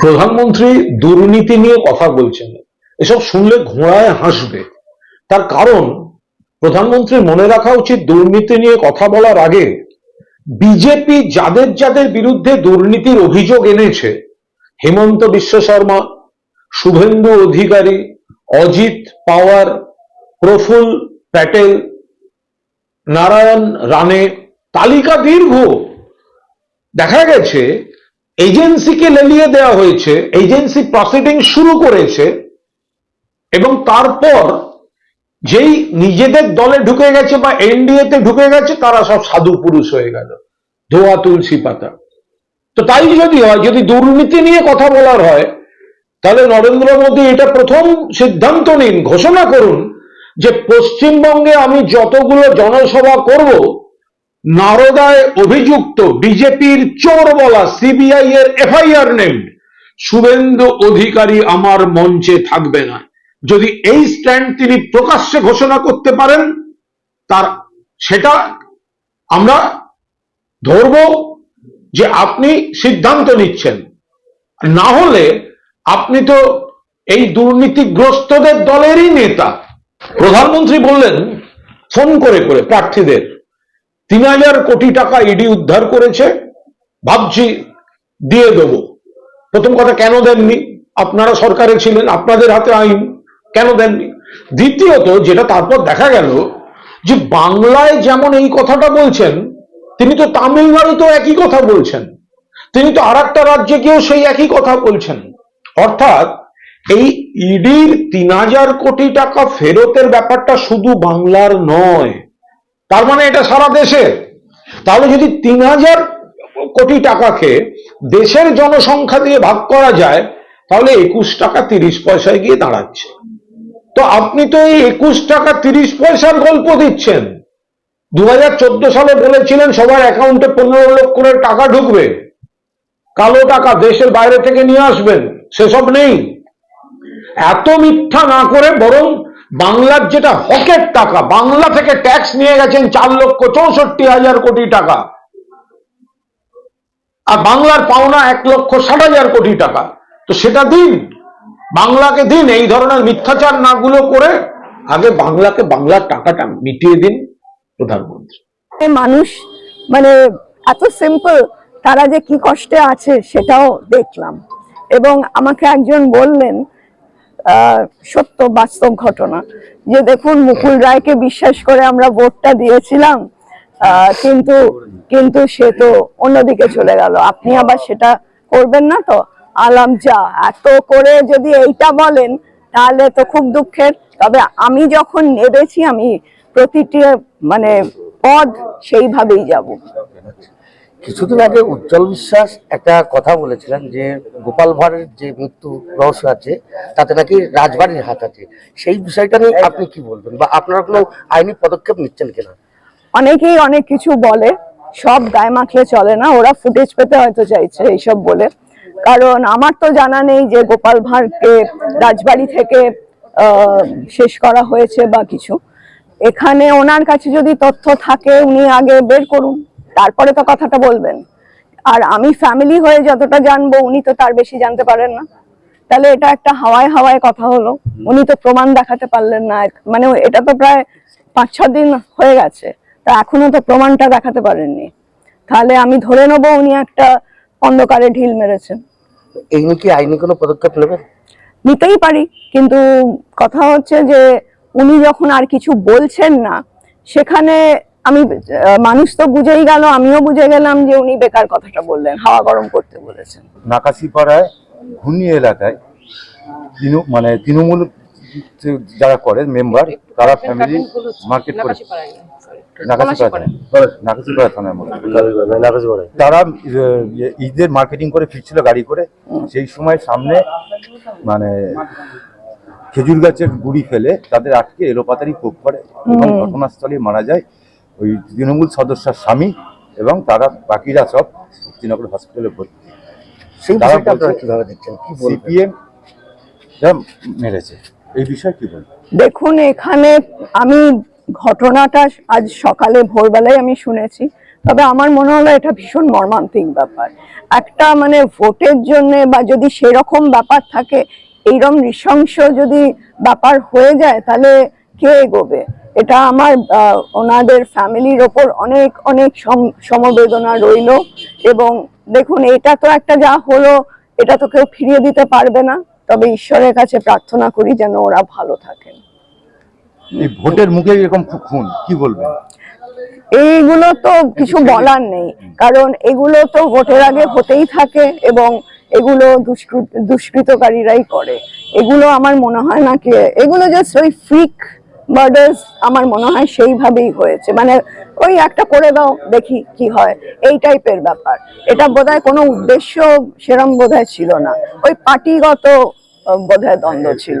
প্রধানমন্ত্রী দুর্নীতি নিয়ে কথা বলছেন। এসব শুনলে ঘোড়ায় হাসবে। তার কারণ, প্রধানমন্ত্রী মনে রাখা উচিত দুর্নীতি নিয়ে কথা বলার আগে বিজেপি যাদের যাদের বিরুদ্ধে দুর্নীতির অভিযোগ এনেছে, হেমন্ত বিশ্ব শর্মা, শুভেন্দু অধিকারী, অজিত পাওয়ার, প্রফুল প্যাটেল, নারায়ণ রানে তালিকা দীর্ঘ। দেখা গেছে এজেন্সিকে লেলিয়ে দেওয়া হয়েছে, এজেন্সি প্রসিডিং শুরু করেছে, এবং তারপর যেই নিজেদের দলে ঢুকে গেছে বা এনডিএ তে ঢুকে গেছে, তারা সব সাধু পুরুষ হয়ে গেল, ধোয়া তুলসী পাতা। তো তাই যদি হয়, যদি দুর্নীতি নিয়ে কথা বলার হয়, তাহলে নরেন্দ্র মোদী এটা প্রথম সিদ্ধান্ত নিন, ঘোষণা করুন যে পশ্চিমবঙ্গে আমি যতগুলো জনসভা করব নারদায় অভিযুক্ত বিজেপির চোর বলা সিবিআই এর এফআইআর নেম। শুভেন্দু অধিকারী আমার মঞ্চে থাকবে না। যদি এই স্ট্যান্ড তিনি প্রকাশ্যে ঘোষণা করতে পারেন, তার সেটা আমরা ধরব যে আপনি সিদ্ধান্ত নিচ্ছেন। না হলে আপনি তো এই দুর্নীতিগ্রস্তদের দলেরই নেতা। প্রধানমন্ত্রী বললেন, ফোন করে করে প্রার্থীদের তিন হাজার কোটি টাকা ইডি উদ্ধার করেছে, ভাবছি দিয়ে দেবো। প্রথম কথা, কেন দেননি? আপনারা সরকারে ছিলেন, আপনাদের হাতে আইন, কেন দেননি? দ্বিতীয়ত, যেটা তারপর দেখা গেল, যে বাংলায় যেমন এই কথাটা বলছেন, তিনি তো তামিলনাড়ুতেও একই কথা বলছেন। তিনি তো আর একটা রাজ্যে গিয়েও সেই একই কথা বলছেন। অর্থাৎ, এই ইডির তিন হাজার কোটি টাকা ফেরতের ব্যাপারটা শুধু বাংলার নয়। তার মানে এটা সারা দেশে। তাহলে যদি তিন হাজার কোটি টাকাকে দেশের জনসংখ্যা দিয়ে ভাগ করা যায়, তাহলে একুশ টাকা তিরিশ পয়সায় গিয়ে দাঁড়াচ্ছে। তো আপনি তো এই একুশ টাকা তিরিশ পয়সার গল্প দিচ্ছেন। দু হাজার চোদ্দ সালে বলেছিলেন সবার অ্যাকাউন্টে পনেরো লক্ষ করে টাকা ঢুকবে। কালো টাকা দেশের বাইরে থেকে নিয়ে আসবেন, সেসব নেই। এত মিথ্যা না করে বরং বাংলার যেটা হকের টাকা, বাংলা থেকে ট্যাক্স নিয়ে গেছেন চার লক্ষ চৌষট্টি হাজার কোটি টাকা। আর বাংলার পাওনা এক লক্ষ ষাট হাজার কোটি টাকা। তো সেটা দিন। বাংলাকে দিন, এই ধরনের মিথ্যাচার নাগুলো করে আগে বাংলাকে, বাংলার টাকাটা মিটিয়ে দিন প্রধানমন্ত্রী। মানুষ মানে এত সিম্পল তারা যে কি কষ্টে আছে সেটাও দেখলাম। এবং আমাকে একজন বললেন সত্য বাস্তব ঘটনা। যে দেখুন, মুকুল রায়কে বিশ্বাস করে আমরা ভোটটা দিয়েছিলাম কিন্তু কিন্তু সে তো অন্যদিকে চলে গেল। আপনি আবার সেটা করবেন না তো? আলাম যা। এত করে যদি এইটা বলেন, তাহলে তো খুব দুঃখের। তবে আমি যখন নেবেছি, আমি প্রতিটি মানে পদ সেইভাবেই যাব। কিছুদিন আগে উজ্জ্বল বিশ্বাস একটা কথা বলেছিলেন যে গোপাল ভাঁড়ের যে মৃত্যু রহস্য আছে, তাতে নাকি রাজবাড়ির হাত আছে। সেই বিষয়টা নিয়ে আপনি কি বলবেন? বা আপনারা কোনো আইনি পদক্ষেপ নিচ্ছেন কিনা? অনেকেই অনেক কিছু বলে, সব গায়ে মাখলে চলে না, ওরা ফুটেজ পেতে হয়তো চাইছে এইসব বলে। কারণ আমার তো জানা নেই যে গোপাল ভাঁড়কে রাজবাড়ি থেকে শেষ করা হয়েছে বা কিছু। এখানে ওনার কাছে যদি তথ্য থাকে, উনি আগে বের করুন। তারপরে তো কথাটা বলবেন। আর আমি ফ্যামিলি হয়ে যতটা জানব উনি তো তার বেশি জানতে পারেন না। তাহলে এটা একটা হাওয়ায় হাওয়ায় কথা হলো। উনি তো প্রমাণ দেখাতে পারলেন না। মানে এটা তো প্রায় পাঁচ ছ দিন হয়ে গেছে। তা এখনও তো প্রমাণটা দেখাতে পারেননি। তাহলে আমি ধরে নেব উনি একটা অন্ধকারে ঢিল মেরেছেন। এই নিয়ে কি আইনি কোনো পদক্ষেপ নেবেন? নিতেই পারি। কিন্তু কথা হচ্ছে যে উনি যখন আর কিছু বলছেন না সেখানে আমি মানুষ তো বুঝেই গেল আমিও বুঝে গেলাম যে উনি বেকার কথাটা বললেন হাওয়া গরম করতে বলেছেন। নাকাশিপাড়ায় ঘূর্ণি এলাকায় তৃণ- মানে তৃণমূল যারা করে মেম্বার তারা ফ্যামিলি মার্কেট করে। তারা ইয়ে, ঈদের মার্কেটিং করে ফিরছিল গাড়ি করে সেই সময় সামনে মানে খেজুর গাছের গুড়ি ফেলে তাদের আটকে এলোপাতারি কোপ করে এবং ঘটনাস্থলে মারা যায়। ওই তৃণমূল সদস্যের স্বামী এবং তারা বাকিরা সব শ্রীনগর হসপিটালে ভর্তি। তারা বিষয়টা আপনারা বলছে- কীভাবে দেখছেন? সিপিএম মেরেছে। এই বিষয়ে কি বলব দেখুন এখানে আমি ঘটনাটা আজ সকালে ভোরবেলায় আমি শুনেছি। তবে আমার মনে হলো এটা ভীষণ মর্মান্তিক ব্যাপার। একটা মানে ভোটের জন্য বা যদি সেরকম ব্যাপার থাকে এইরকম নৃশংস যদি ব্যাপার হয়ে যায় তাহলে কে এগোবে? এটা আমার ওনাদের ফ্যামিলির ওপর অনেক অনেক সমবেদনা রইল এবং দেখুন এটা তো একটা যা হলো এটা তো কেউ ফিরিয়ে দিতে পারবে না। তবে ঈশ্বরের কাছে প্রার্থনা করি যেন ওরা ভালো থাকেন। ভোটের মুখে এরকম খুন কি বলবেন? এইগুলো তো কিছু বলার নেই কারণ এগুলো তো ভোটের আগে হতেই থাকে এবং এগুলো দুষ্কৃ- দুষ্কৃতকারীরাই করে। এগুলো আমার মনে হয় না কি এগুলো জাস্ট ওই ফ্রিক মার্ডার্স আমার মনে হয় সেইভাবেই হয়েছে। মানে ওই একটা করে দাও, দেখি কি হয়। এই টাইপের ব্যাপার। এটা বোধহয় কোনো উদ্দেশ্য সেরম বোধহয় ছিল না। ওই পার্টিগত বোধহয় দ্বন্দ্ব ছিল।